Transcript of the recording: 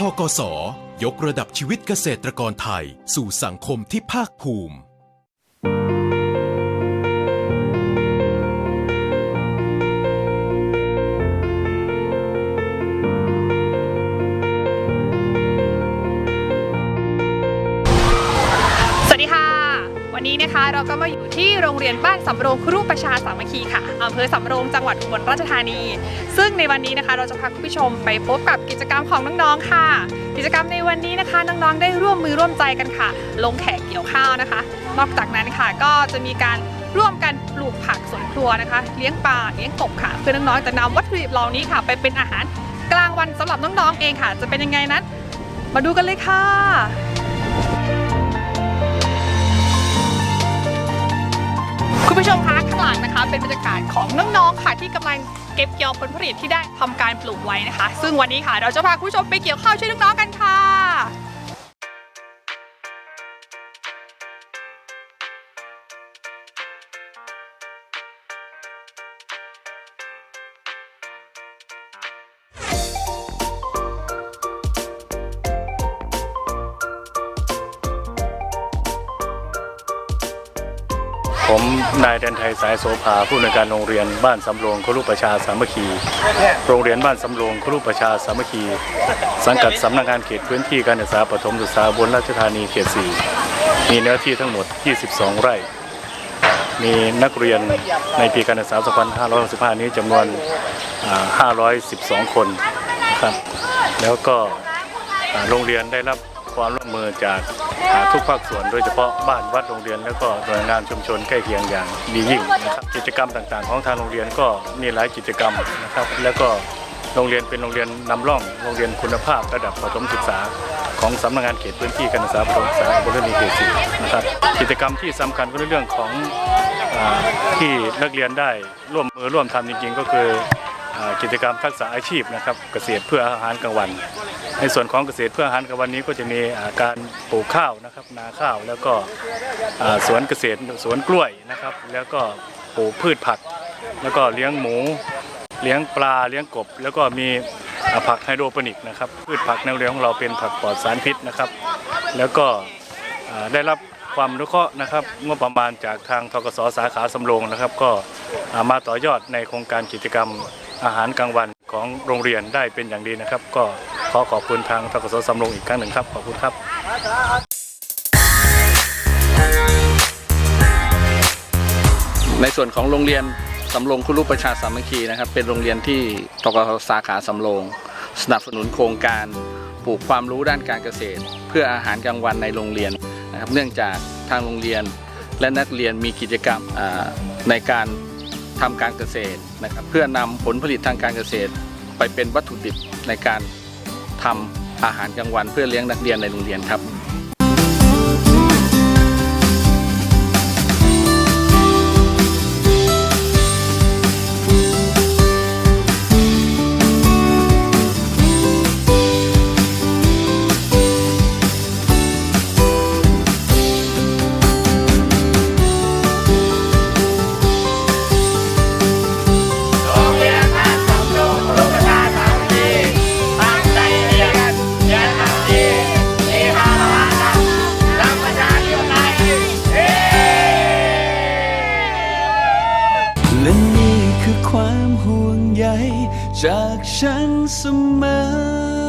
ทกส ยกระดับชีวิตเกษตรกรไทย สู่สังคมที่ภาคภูมิ สวัสดีค่ะ วันนี้นะคะ เราก็มาอยู่ที่โรงเรียนบ้านสำโรงครุประชาสามัคคีค่ะอำเภอสำโรงจังหวัดอุบลราชธานี ซึ่งในวันนี้นะคะ เราจะพาคุณผู้ชมไปพบกับกิจกรรมของน้องๆค่ะ กิจกรรมในวันนี้นะคะ น้องๆได้ร่วมมือร่วมใจกันค่ะ ลงแขกเกี่ยวข้าวนะคะ นอกจากนั้นค่ะก็จะมีการร่วมกันปลูกผักสวนครัวนะคะ เลี้ยงปลาเลี้ยงกบค่ะ เพื่อน้องๆจะนำวัตถุดิบเหล่านี้ค่ะ ไปเป็นอาหารกลางวันสำหรับน้องๆเองค่ะ จะเป็นยังไงนั้น มาดูกันเลยค่ะ นะคะ เป็นบรรยากาศของน้องๆค่ะที่กำลังเก็บเกี่ยวผลผลิตที่ได้ทำการปลูกไว้นะคะ ซึ่งวันนี้ค่ะเราจะพาคุณผู้ชมไปเกี่ยวข้าวช่วยน้องๆกันค่ะ ผมนายแดนไทยสายโสภาผู้อำนวยการโรงเรียนบ้านสำโรงครุประชาสามัคคี โรงเรียนบ้านสำโรงครุประชาสามัคคี สังกัดสำนักงานเขตพื้นที่การศึกษาปฐมศึกษาบนราชธานีเขต 4 มีเนื้อที่ทั้งหมด 22 ไร่ มีนักเรียนในปีการศึกษา 2565 นี้จำนวน 512 คนนะครับ แล้วก็โรงเรียนได้รับ ความร่วมมือจากอ่าทุกภาคส่วน โดยเฉพาะบ้านวัดโรงเรียนแล้วก็หน่วยงานชุมชนใกล้เคียงอย่างดียิ่งนะครับกิจกรรมต่างๆ ของทางโรงเรียนก็มีหลายกิจกรรมนะครับ แล้วก็โรงเรียนเป็นโรงเรียนนำร่องโรงเรียนคุณภาพระดับประถมศึกษา ของสำนักงานเขตพื้นที่การศึกษาประถมศึกษาบรื่องเขตสี่นะครับกิจกรรมที่สำคัญก็ในเรื่องของอที่นักเรียนได้ร่วมมือร่วมทำจริง ๆ ก็คือกิจกรรมทักษะอาชีพนะครับเกษตรเพื่ออาหารกลางวัน ในส่วนของเกษตรเพื่ออาหารกลางวันนี้ก็จะมีการปลูกข้าวนะครับนาข้าวแล้วก็สวนเกษตรสวนกล้วยนะครับ แล้วก็ปลูกพืชผัก แล้วก็เลี้ยงหมู เลี้ยงปลาเลี้ยงกบ แล้วก็มีผักไฮโดรโปนิกนะครับพืชผักในเรียนของเราเป็นผักปลอดสารพิษนะครับ แล้วก็ได้รับความรู้เคราะห์นะครับงบประมาณจากทางทกสสาขาสำโรงนะครับ ก็มาต่อยอดในโครงการกิจกรรมอาหารกลางวันของโรงเรียนได้เป็นอย่างดีนะครับ ก็ ขอขอบคุณทางทกสสำโรงอีกครั้งหนึ่งครับ ขอบคุณครับในส่วนของโรงเรียนสำโรงคุรุประชาสามัคคีนะครับ เป็นโรงเรียนที่ตกสสาขาสำโรงสนับสนุนโครงการปลูกความรู้ด้านการเกษตร เพื่ออาหารกลางวันในโรงเรียนนะครับ เนื่องจากทางโรงเรียนและนักเรียนมีกิจกรรมในการทำการเกษตรนะครับ เพื่อนำผลผลิตทางการเกษตร ไปเป็นวัตถุดิบในการ ทำอาหารกลางวันเพื่อเลี้ยงนักเรียนในโรงเรียนครับ ห่วงใยจากฉันเสมอ